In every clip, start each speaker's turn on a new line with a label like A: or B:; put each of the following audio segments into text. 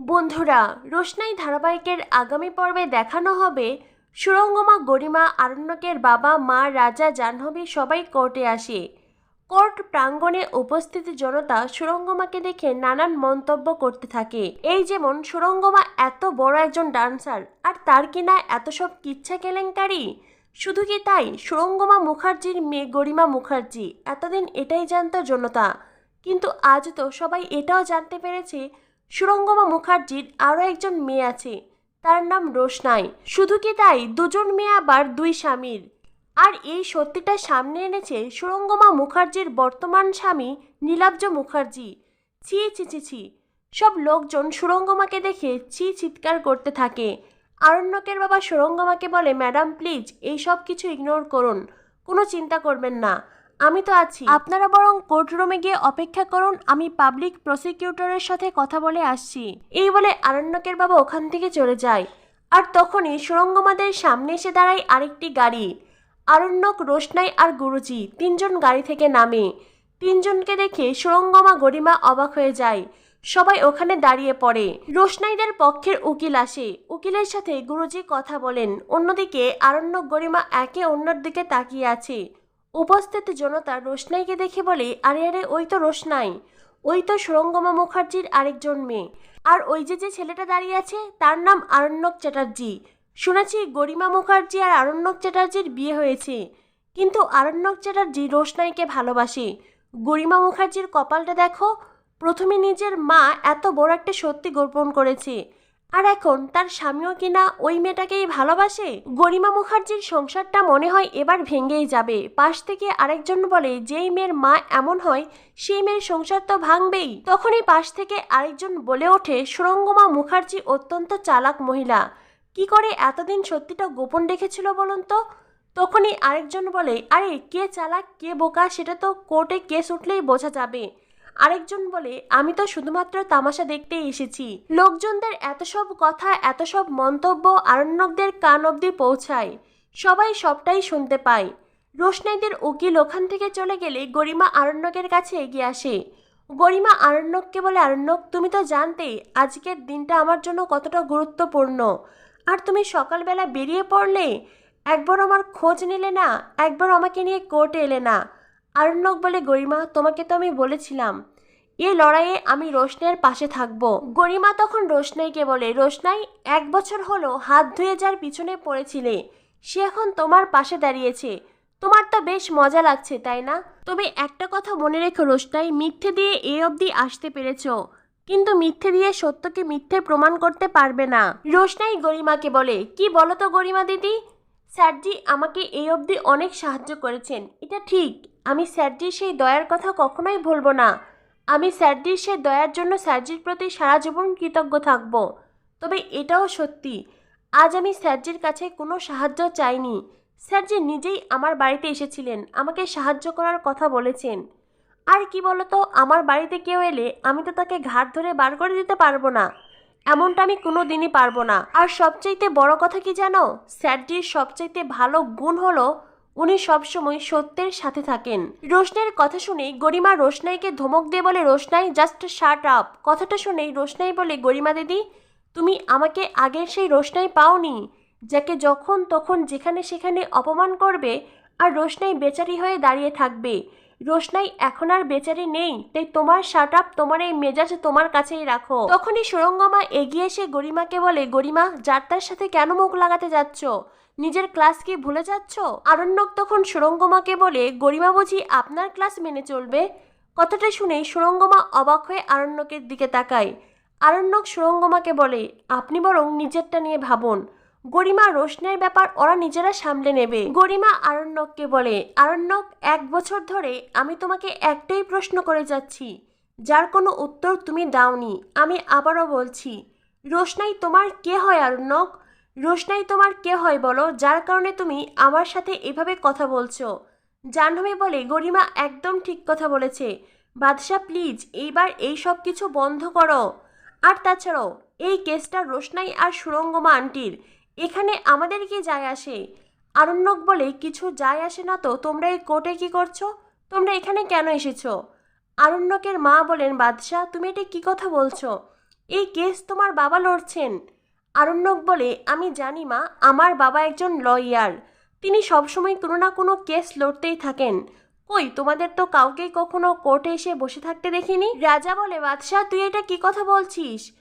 A: বন্ধুরা, রোশনাই ধারাবাহিকের আগামী পর্বে দেখানো হবে সুরঙ্গমা, গরিমা, আরণ্যকের বাবা, মা, রাজা, জাহ্নবী সবাই কোর্টে আসে। কোর্ট প্রাঙ্গণে উপস্থিত জনতা সুরঙ্গমাকে দেখে নানান মন্তব্য করতে থাকে। এই যেমন, সুরঙ্গমা এত বড় একজন ডান্সার, আর তার কিনা এত সব কিচ্ছা কেলেঙ্কারি? শুধু কি তাই? সুরঙ্গমা মুখার্জির মেয়ে গরিমা মুখার্জি, এতদিন এটাই জানত জনতা। কিন্তু আজ তো সবাই এটাও জানতে পেরেছে সুরঙ্গমা মুখার্জির আরও একজন মেয়ে আছে। তার নাম রোশনাই। শুধু কি তাই? দুজন মেয়ে আবার দুই স্বামীর। আর এই সত্যিটা সামনে এনেছে সুরঙ্গমা মুখার্জির বর্তমান স্বামী নীলাব্জ মুখার্জি। ছি ছি ছি ছি। সব লোকজন সুরঙ্গমাকে দেখে ছি, চিৎকার করতে থাকে। আরণ্যকের বাবা সুরঙ্গমাকে বলে, ম্যাডাম, প্লিজ, এই সব কিছু ইগনোর করুন। কোনো চিন্তা করবেন না। আমি তো আছি। আপনারা বরং কোর্টরুমে গিয়ে অপেক্ষা করুন, আমি পাবলিক প্রসিকিউটরের সাথে কথা বলে আসছি। এই বলে আরণ্যকের বাবা ওখান থেকে চলে যায়। আর তখনই সুরঙ্গমাদের সামনে এসে দাঁড়ায় আরেকটি গাড়ি। আরণ্যক, রোশনাই আর গুরুজি তিনজন গাড়ি থেকে নামে। তিনজনকে দেখে সুরঙ্গমা গরিমা অবাক হয়ে যায়। সবাই ওখানে দাঁড়িয়ে পড়ে। রোশনাইদের পক্ষের উকিল আসে। উকিলের সাথে গুরুজি কথা বলেন। অন্যদিকে আরণ্যক, গরিমা একে অন্যর দিকে তাকিয়ে আছে। উপস্থিত জনতা রোশনাইকে দেখে বলে, আরে আরে, ওই তো রোশনাই। ওই তো সুরঙ্গমা মুখার্জির আরেকজন মেয়ে। আর ওই যে যে ছেলেটা দাঁড়িয়ে আছে, তার নাম আরণ্যক চ্যাটার্জি। শুনেছি গরিমা মুখার্জি আর আরণ্যক চ্যাটার্জির বিয়ে হয়েছে। কিন্তু আরণ্যক চ্যাটার্জি রোশনাইকে ভালোবাসে। গরিমা মুখার্জির কপালটা দেখো, প্রথমে নিজের মা এত বড় একটা সত্যি গোপন করেছে। আর এখন তার স্বামীও কিনা ওই মেয়েটাকেই ভালোবাসে? গরিমা মুখার্জির সংসারটা মনে হয় এবার ভেঙেই যাবে। পাশ থেকে আরেকজন বলে, যেই মেয়ের মা এমন হয়, সেই মেয়ের সংসার তো ভাঙবেই। তখনই পাশ থেকে আরেকজন বলে ওঠে, সুরঙ্গমা মুখার্জি অত্যন্ত চালাক মহিলা। কি করে এতদিন সত্যিটা গোপন রেখেছিল বলুন তো? তখনই আরেকজন বলে, আরে, কে চালাক, কে বোকা, সেটা তো কোর্টে কেস উঠলেই বোঝা যাবে। আরেকজন বলে, আমি তো শুধুমাত্র তামাশা দেখতেই এসেছি। লোকজনদের এত সব কথা, এত সব মন্তব্য আরণ্যকদের কান অবধি পৌঁছায়। সবাই সবটাই শুনতে পায়। রোশনাইদের উকিল ওখান থেকে চলে গেলে গরিমা আরণ্যকের কাছে এগিয়ে আসে। গরিমা আরণ্যককে বলে, আরণ্যক, তুমি তো জানতে, আজকের দিনটা আমার জন্য কতটা গুরুত্বপূর্ণ। আর তুমি সকালবেলা বেরিয়ে পড়লে, একবার আমার খোঁজ নিলে না, একবার আমাকে নিয়ে কোর্টে এলে না। আরণ্যক বলে, গরিমা, তোমাকে তো আমি বলেছিলাম এই লড়াইয়ে আমি রোশনের পাশে থাকব। গরিমা তখন রোশনাইকে বলে, রোশনাই, এক বছর হলো হাত ধুয়ে যার পিছনে পড়েছিলে, সে এখন তোমার পাশে দাঁড়িয়েছে। তোমার তো বেশ মজা লাগছে, তাই না? তবে একটা কথা মনে রেখো রোশনাই, মিথ্যে দিয়ে এ অবধি আসতে পেরেছ, কিন্তু মিথ্যে দিয়ে সত্যকে মিথ্যে প্রমাণ করতে পারবে না। রোশনাই গরিমাকে বলে, কি বলো তো গরিমা দিদি? স্যারজি আমাকে এই অবধি অনেক সাহায্য করেছেন, এটা ঠিক আমি স্যারজির সেই দয়ার কথা কখনোই ভুলবো না। আমি স্যারজির সেই দয়ার জন্য স্যারজির প্রতি সারা জীবন কৃতজ্ঞ থাকব। তবে এটাও সত্যি, আজ আমি স্যারজির কাছে কোনো সাহায্য চাইনি। স্যারজি নিজেই আমার বাড়িতে এসেছিলেন, আমাকে সাহায্য করার কথা বলেছেন। আর কি বলতো, আমার বাড়িতে কেউ এলে আমি তো তাকে ঘাট ধরে বার করে দিতে পারব না। এমনটা আমি কোনো দিনই পারব না। আর সবচাইতে বড় কথা কি জানো? স্যারজির সবচাইতে ভালো গুণ হলো উনি সবসময় সত্যের সাথে থাকেন। রোশনাইয়ের কথা শুনেই গরিমা রোশনাইকে ধমক দিয়ে বলে, রোশনাই জাস্ট শার্ট আপ কথাটা শুনেই রোশনাই বলে, গরিমা দিদি, তুমি আমাকে আগের সেই রোশনাই পাওনি, যাকে যখন তখন যেখানে সেখানে অপমান করবে আর রোশনাই বেচারি হয়ে দাঁড়িয়ে থাকবে। রোশনাই, এখন আর বেচারি নেই, তাই তোমার শার্ট আপ তোমার এই মেজাজ তোমার কাছেই রাখো। তখনই সুরঙ্গমা এগিয়ে এসে গরিমাকে বলে, গরিমা, যার তার সাথে কেন মুখ লাগাতে যাচ্ছ? নিজের ক্লাস কি ভুলে যাচ্ছ? আরণ্যক তখন সুরঙ্গমাকে বলে, গরিমা, বুঝি আপনার ক্লাস মেনে চলবে? কথাটা শুনেই সুরঙ্গমা অবাক হয়ে আরণ্যকের দিকে তাকায়। আরণ্যক সুরঙ্গমাকে বলে, আপনি বরং নিজেরটা নিয়ে ভাবুন। গরিমা রোশনের ব্যাপার ওরা নিজেরা সামলে নেবে। গরিমা আরণ্যককে বলে, আরণ্যক, এক বছর ধরে আমি তোমাকে একটাই প্রশ্ন করে যাচ্ছি। যার কোনো উত্তর তুমি দাওনি। আমি আবারও বলছি, রোশনাই তোমার কে হয়, আরণ্যক? রোশনাই তোমার কে হয় বলো, যার কারণে তুমি আমার সাথে এভাবে কথা বলছো? জাহ্নবী বলে, গরিমা একদম ঠিক কথা বলেছে। বাদশাহ প্লিজ এইবার এই সব কিছু বন্ধ করো। আর তাছাড়াও, এই কেসটা রোশনাই আর সুরঙ্গমা আন্টির। এখানে আমাদের কি যায় আসে? আরণ্যক বলে কিছু যায় আসে না তো, তোমরা এই কোর্টে কি করছ? তোমরা এখানে কেন এসেছ? আরণ্যকের মা বলেন, বাদশাহ, তুমি এটা কি কথা বলছো? এই কেস তোমার বাবা লড়ছেন। আরণ্যক বলে, আমি জানি মা, আমার বাবা একজন লয়ার। তিনি সবসময় কোনো না কোনো কেস লড়তেই থাকেন। কই, তোমাদের তো কাউকেই কখনো কোর্টে এসে বসে থাকতে দেখিনি? রাজা বলে, বাদশাহ, তুই এটা কি কথা বলছিস?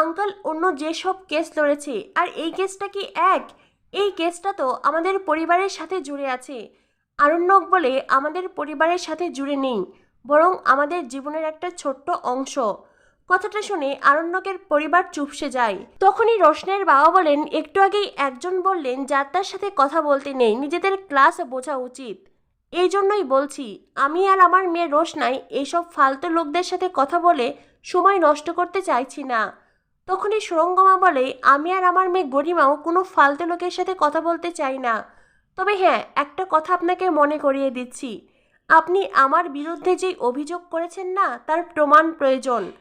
A: আঙ্কেল, অন্য যেসব কেস লড়েছে, আর এই কেসটা কি এক? এই কেসটা তো আমাদের পরিবারের সাথে জুড়ে আছে। আরণ্যক বলে, আমাদের পরিবারের সাথে জুড়ে নেই, বরং আমাদের জীবনের একটা ছোট্ট অংশ। কথাটা শুনে আরণ্যকের পরিবার চুপসে যায়। তখনই রোশনের বাবা বলেন, একটু আগেই একজন বললেন, যার তার সাথে কথা বলতে নেই, নিজেদের ক্লাস বোঝা উচিত। এই জন্যই বলছি, আমি আর আমার মেয়ে রোশনাই এইসব ফালতু লোকদের সাথে কথা বলে সময় নষ্ট করতে চাইছি না। তখনই সুরঙ্গমা বলে, আমি আর আমার মেয়ে গরিমাও কোনো ফালতু লোকের সাথে কথা বলতে চাই না। তবে হ্যাঁ একটা কথা আপনাকে মনে করিয়ে দিচ্ছি। আপনি আমার বিরুদ্ধে যেই অভিযোগ করেছেন না, তার প্রমাণ প্রয়োজন।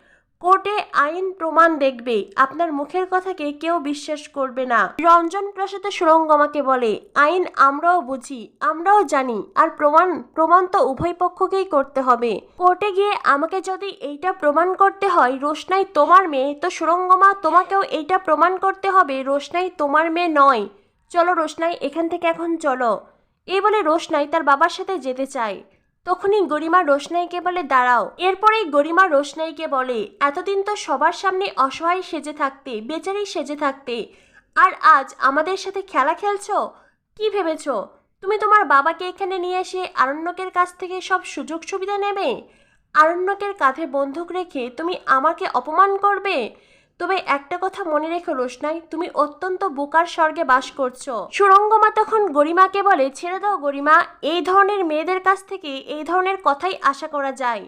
A: কোর্টে আইন প্রমাণ দেখবে। আপনার মুখের কথাকে কেউ বিশ্বাস করবে না। রঞ্জন প্রসাদে সুরঙ্গমাকে বলে, আইন আমরাও বুঝি, আমরাও জানি, আর প্রমাণ প্রমাণ তো উভয় পক্ষকেই করতে হবে। কোর্টে গিয়ে আমাকে যদি এইটা প্রমাণ করতে হয়, রোশনাই তোমার মেয়ে, তো সুরঙ্গমা তোমাকেও এইটা প্রমাণ করতে হবে, রোশনাই তোমার মেয়ে নয়। চলো রোশনাই, এখান থেকে এখন চলো। এই বলে রোশনাই তার বাবার সাথে যেতে চায়। তখনই গরিমা রোশনাইকে বলে, দাঁড়াও। এরপরেই গরিমা রোশনাইকে বলে, এতদিন তো সবার সামনে অসহায় সেজে থাকতে, বেচারি সেজে থাকতে, আর আজ আমাদের সাথে খেলা খেলছো? কি ভেবেছ? তুমি তোমার বাবাকে এখানে নিয়ে এসে আরণ্যকের কাছ থেকে সব সুযোগ সুবিধা নেবে? আরণ্যকের কাঁধে বন্দুক রেখে তুমি আমাকে অপমান করবে? তবে একটা কথা মনে রেখো, রোশনাই, তুমি অত্যন্ত বোকার স্বর্গে বাস করছ। সুরঙ্গমা তখন গরিমাকে বলে, ছেড়ে দাও গরিমা, এই ধরনের মেয়েদের কাছ থেকে এই ধরনের কথাই আশা করা যায়।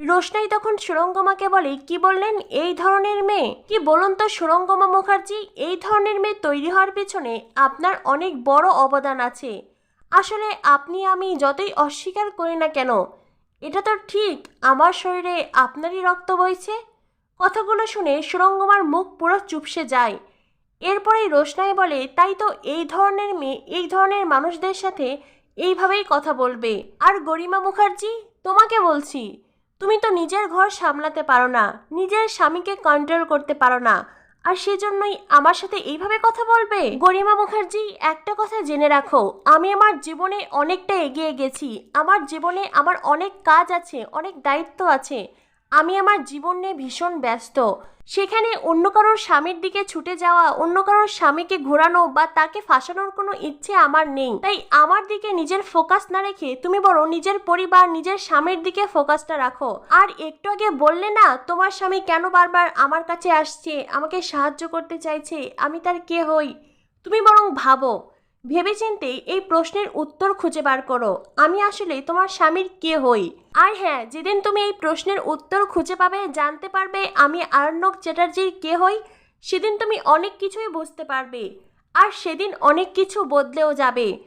A: রোশনাই তখন সুরঙ্গমাকে বলে, কি বললেন এই ধরনের মেয়ে? কি বলুন তো সুরঙ্গমা মুখার্জি, এই ধরনের মেয়ে তৈরি হওয়ার পেছনে আপনার অনেক বড় অবদান আছে। আসলে আপনি আমি যতই অস্বীকার করি না কেন, এটা তো ঠিক, আমার শরীরে আপনারই রক্ত বইছে। কথাগুলো শুনে সুরঙ্গমার মুখ পুরো চুপসে যায়। এরপরেই রোশনাই বলে, তাই তো এই ধরনের মেয়ে, এই ধরনের মানুষদের সাথে এইভাবেই কথা বলবে। আর গরিমা মুখার্জি, তোমাকে বলছি, তুমি তো নিজের ঘর সামলাতে পারো না, নিজের স্বামীকে কন্ট্রোল করতে পারো না, আর সেজন্যই আমার সাথে এইভাবে কথা বলবে? গরিমা মুখার্জি, একটা কথা জেনে রাখো, আমি আমার জীবনে অনেকটা এগিয়ে গেছি। আমার জীবনে আমার অনেক কাজ আছে, অনেক দায়িত্ব আছে। আমি আমার জীবন নিয়ে ভীষণ ব্যস্ত। সেখানে অন্য কারোর স্বামীর দিকে ছুটে যাওয়া, অন্য কারোর স্বামীকে ঘোরানো বা তাকে ফাঁসানোর কোনো ইচ্ছে আমার নেই। তাই আমার দিকে নিজের ফোকাস না রেখে তুমি বলো নিজের পরিবার, নিজের স্বামীর দিকে ফোকাসটা রাখো। আর একটু আগে বললে না, তোমার স্বামী কেন বারবার আমার কাছে আসছে, আমাকে সাহায্য করতে চাইছে, আমি তার কে হই? তুমি বরং ভাবো। ভেবেচিন্তে এই প্রশ্নের উত্তর খুঁজে বার করো। আমি আসলে তোমার স্বামীর কে হই? আর হ্যাঁ যেদিন তুমি এই প্রশ্নের উত্তর খুঁজে পাবে, জানতে পারবে আমি আরণ্যক চ্যাটার্জির কে হই, সেদিন তুমি অনেক কিছুই বুঝতে পারবে। আর সেদিন অনেক কিছু বদলেও যাবে।